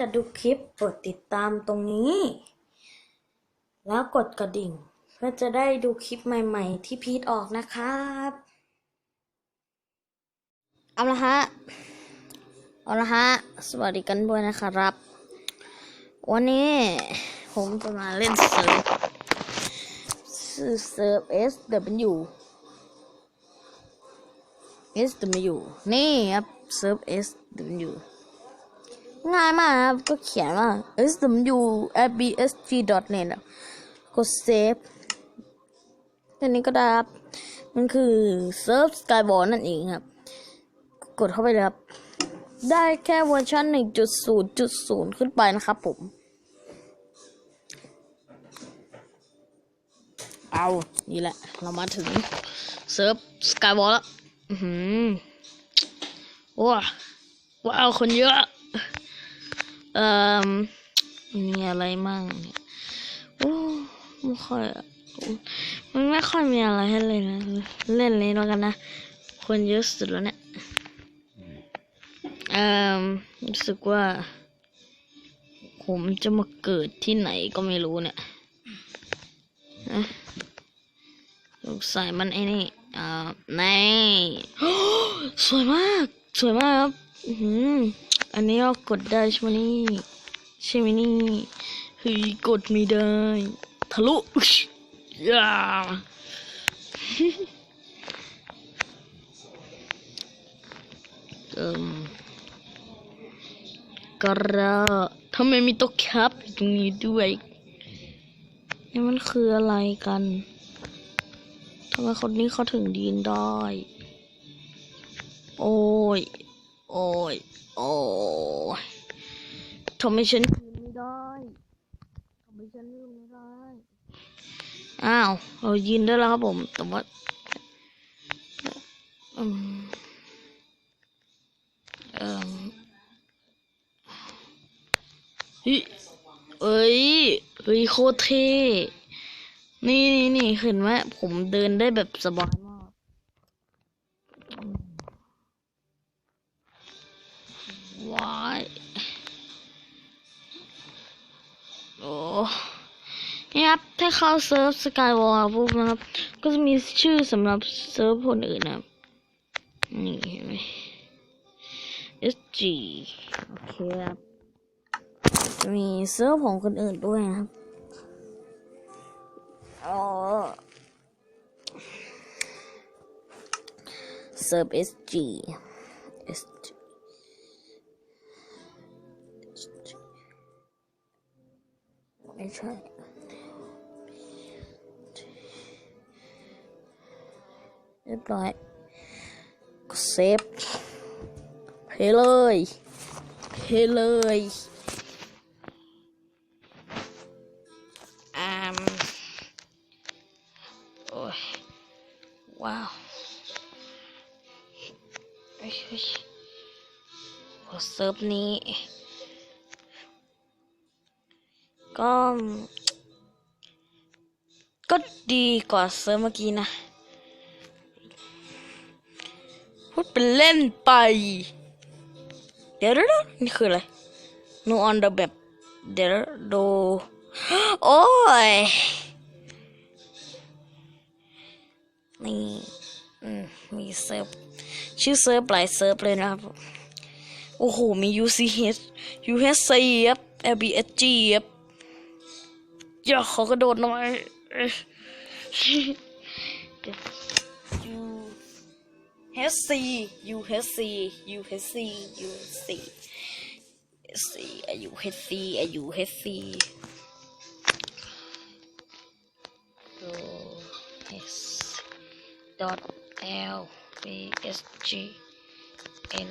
จะดูคลิปกดติดตามตรงนี้ แล้วกดกระดิ่ง เพื่อจะได้ดูคลิปใหม่ ๆ ที่พีทออกนะครับเอาละฮะเอาละฮะสวัสดีกันด้วยนะครับ วันนี้ผมจะมาเล่นเซิร์ฟชื่อเซิร์ฟ S W S W นี่ครับเซิร์ฟ S W ง่ายมากครับ ก็เขียนว่า S W F B S G dot net กดเซฟแค่นี้ก็ได้ครับ มันคือเซิร์ฟสกายบอลนั่นเองครับ กดเข้าไปเลยครับ ได้แค่เวอร์ชัน1.0.0 ขึ้นไปนะครับผม เอา นี่แหละ เรามาถึง เซิร์ฟสกายบอลแล้ว อือหือว้าว้าว คนเยอะ เอ่อมีอะไรมั่งเนี่ยโอ้ไม่ค่อยมันไม่ค่อยมีอะไรให้เล่นนะ เล่นเลยแล้วกันนะ คนเยอะสุดแล้วเนี่ยเอ่อรู้สึกว่า ผมจะมาเกิดที่ไหนก็ไม่รู้เนี่ยนะสงสัยมันไอ้นี่อ่าในสวยมาก สวยมากครับ อือหื อันนี้เรากดได้ใช่ไหมนี่ใช่ไหมนี่เฮ้ยกดไม่ได้ทะลุอุ๊ยย่าเอิ่มกระทำไมมีตัวแคปอยู่ตรงนี้ด้วยนี่มันคืออะไรกันทำไมคนนี้เขาถึงยืนได้ โอ้ย โอ้ย โอ้ยทำไมฉันยืนไม่ได้ทำไมฉันยืนไม่ได้ อ้าว เรายืนได้แล้วครับผม แต่ว่าอืมเอ่อเฮ้ยเอ้ยเฮ้ยโคตรเท่ นี่นี่นี่เห็นไหมผมเดินได้แบบสบายมาก โอ้นี่ครับ ถ้าเข้าเซิร์ฟสกายวอลปุ๊บนะครับ ก็จะมีชื่อสำหรับเซิร์ฟคนอื่นนะครับ นี่เห็นไหม SG โอเคครับ จะมีเซิร์ฟของคนอื่นด้วยนะครับอ๋อเซิร์ฟ SG SG ไม่ใช่เรียบร้อยเซฟเพลเลยเพลเลยอ่ามโอ้ยว้าวเฮ้ยเฮ้ยเซิร์ฟนี้ ก็ ก็ดีกว่าเซิร์ฟเมื่อกี้นะ พูดเป็นเล่นไป เดี๋ยวเดี๋ยวนี่คืออะไร no on the map เดี๋ยวดูโอ้ย นี่มมีเซิร์ฟ ชื่อเซิร์ฟหลายเซิร์ฟเลยนะครับ โอ้โห มี UCH UHC ครับ LBSG ครับ อย่าขอกระโดดหน่อยเอ้ยเดี๋ยว UHC UHC UHC UHC UHC UHC UHC US dot L B S G N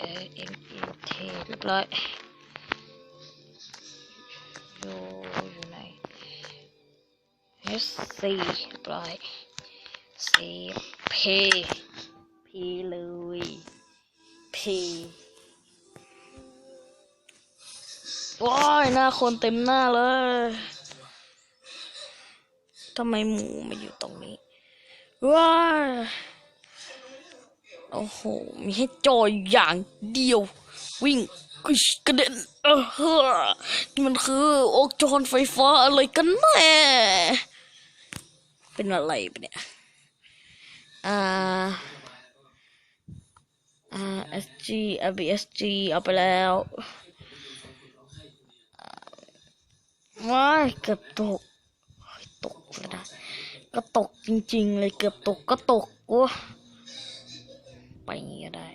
A M E T เรียบร้อยอยู่ S C เรียบร้อย C P P เลย P ว้ายหน้าคนเต็มหน้าเลยทำไมหมูมาอยู่ตรงนี้ว้ายโอ้โห มีให้จอยอย่างเดียว วิ่งกระเด็นเออเฮ้อนี่มันคือวงจรไฟฟ้าอะไรกันแน่ เป็นอะไรปะเนี่ยอ่าอ่า SG ABSG เอาไปแล้วว้ายเกือบตกตกแล้วนะก็ตกจริง ๆ เลยเกือบตกก็ตกวะไปอย่างงี้ก็ได้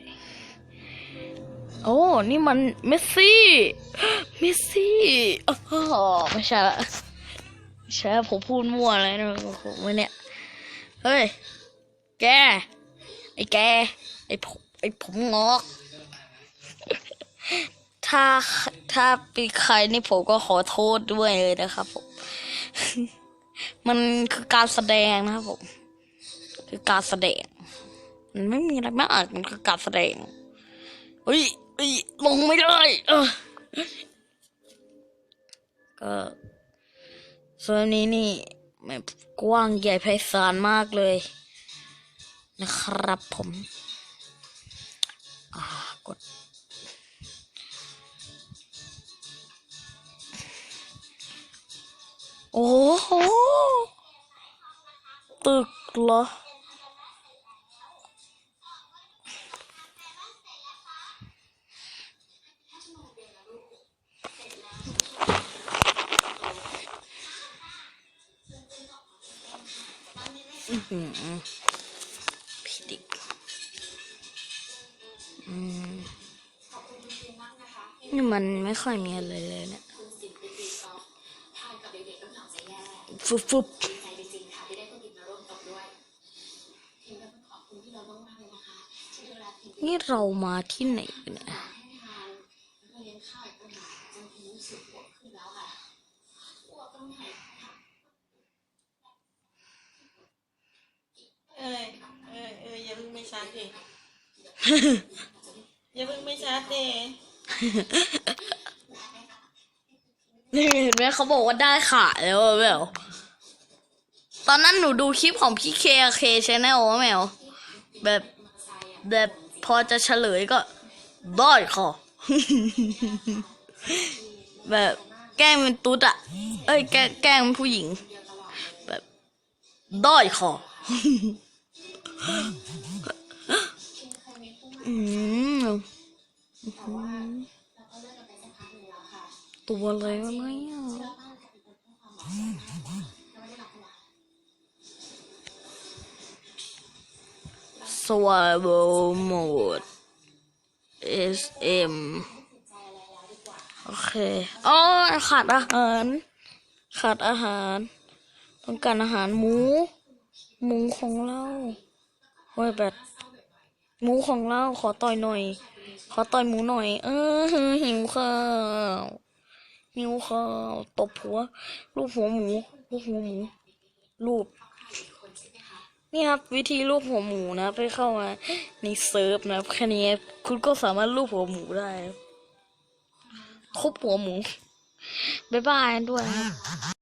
โอ้ นี่มันเมสซี่ เมสซี่อ๋อไม่ใช่ละ ไม่ใช่ผมพูดมั่วอะไรนะผมไม่เนี่ย เฮ้ย แก ไอ้แก ไอ้ผมไอ้ผมงอก ถ้าถ้าเป็นใครนี่ผมก็ขอโทษด้วยเลยนะครับผม มันคือการแสดงนะครับผม คือการแสดง มันไม่มีอะไรมากมันคือการแสดงเฮ้ยเฮ้ยลงไม่ได้ เออก็ โซนนี้นี่แบบกว้างใหญ่ไพศาลมากเลย นะครับผมอ่ากด โอ้โหตึกเหรอ อื้อหือพี่ดิกอืมนี่มันไม่ค่อยมีอะไรเลยเนี่ยฟุบฟุบนี่เรามาที่ไหนกันเนี่ย เออเออเออ อย่าเพิ่งไม่ชัดดิอย่าเพิ่งไม่ชัดดินี่เห็นไหมเขาบอกว่าได้ขาแล้วอะแมวตอนนั้นหนูดูคลิปของพี่เคเคชแนลแมวแบบแบบพอจะเฉลยก็ได้ค่ะ แบบแกล้งเป็นตุ๊ดอะเอ้ยแกล้งแกล้งเป็นผู้หญิง แบบได้ค่ะ อืมตัวอะไรวะเนี่ยสวาโบโหมด SM โอเคอ๋อขาดอาหาร ขาดอาหาร ต้องการอาหารหมู หมูของเราโอ้ยแบบ หมูของเราขอต่อยหน่อย ขอต่อยหมูหน่อย เออหิวข้าวหิวข้าวตบหัวรูปหัวหมูรูปหัวหมูรูปนี่ครับ วิธีรูปหัวหมูนะไปเข้ามาในเซิร์ฟนะแค่นี้คุณก็สามารถรูปหัวหมูได้ทุบหัวหมูบ๊ายบายด้วยครับ